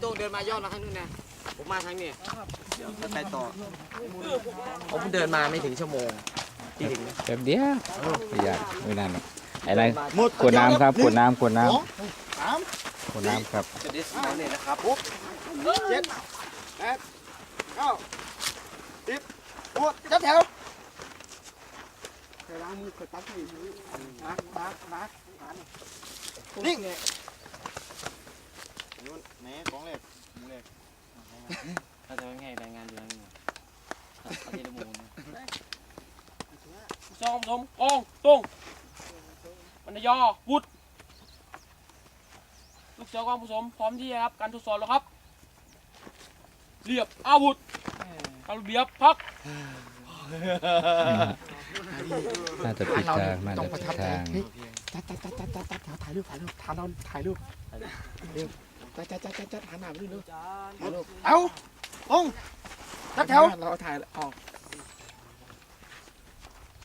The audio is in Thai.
เดินมายอดมาข้างนู้นนะ ผมมาทางนี้ไปต่อ ผมเดินมาไม่ถึงชั่วโมงที่ถึงแป๊บเดียวไม่ยากไม่นานหรอกอะไรหมดกดน้ำครับกดน้ำกดน้สองสามำกดน้ำครับจะได้สมเลยนะครับเจ็ดแปดเก้าสิบหมดจัดแถวล้างมือเคยตักที่บักบักบักนิ่งนู่นแหนของเล็กของเล็ก เราจะไงรายงานอยู่ทางนี้เอาทีละมุมนะจองสมกองตรงปัญญาวุฒิลูกเสือกองผสมพร้อมที่จะรับการทดสอบแล้วครับ เรียบอาวุธการเรียบพักน่าจะผิดทางน่าจะผิดทางจัดจัดจัดจัดจัดจัดถ่ายรูปถ่ายรูปถ่ายเราถ่ายรูปเร็ว จัดจัดจัดจัดจัดหันหน้าไปดูเร็วถ่ายรูปเอาตรงจัดแถวเราถ่ายออก